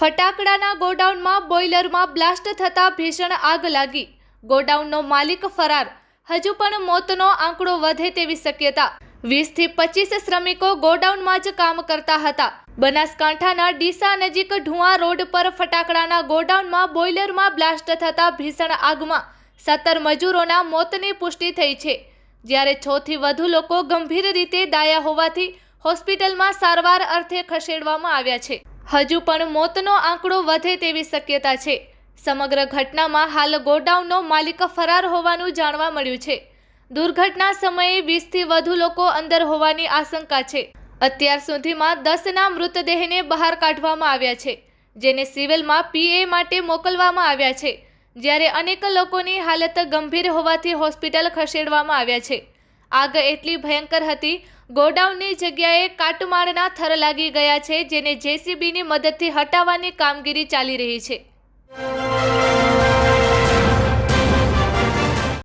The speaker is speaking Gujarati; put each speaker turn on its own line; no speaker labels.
ફટાકડાના ગોડાઉનમાં બોઇલરમાં બ્લાસ્ટ થતાં ભીષણ આગ લાગી. ગોડાઉનનો માલિક ફરાર. હજુ પણ મોતનો આંકડો વધે તેવી શક્યતા. વીસથી પચીસ શ્રમિકો ગોડાઉનમાં જ કામ કરતા હતા. બનાસકાંઠાના ડીસા નજીક ઢુઆ રોડ પર ફટાકડાના ગોડાઉનમાં બોઇલરમાં બ્લાસ્ટ થતાં ભીષણ આગમાં. સત્તર મજૂરોના મોતની પુષ્ટિ થઈ છે. જ્યારે છથી વધુ લોકો ગંભીર રીતે દાયા હોવાથી હોસ્પિટલમાં સારવાર અર્થે ખસેડવામાં આવ્યા છે. હજુ પણ મોતનો આંકડો વધે તેવી શક્યતા છે. સમગ્ર ઘટનામાં હાલ ગોડાઉનનો માલિક ફરાર હોવાનું જાણવા મળ્યું છે. દુર્ઘટના સમયે વીસથી વધુ લોકો અંદર હોવાની આશંકા છે. અત્યાર સુધીમાં દસના મૃતદેહને બહાર કાઢવામાં આવ્યા છે, જેને સિવિલમાં પીએ માટે મોકલવામાં આવ્યા છે, જ્યારે અનેક લોકોની હાલત ગંભીર હોવાથી હોસ્પિટલ ખસેડવામાં આવ્યા છે. આગ એટલી ભયંકર હતી. ગોડાઉનની જગ્યાએ કાટમાળના થર લાગી ગયા છે, જેને જેસીબીની મદદથી હટાવવાની કામગીરી ચાલી રહી છે.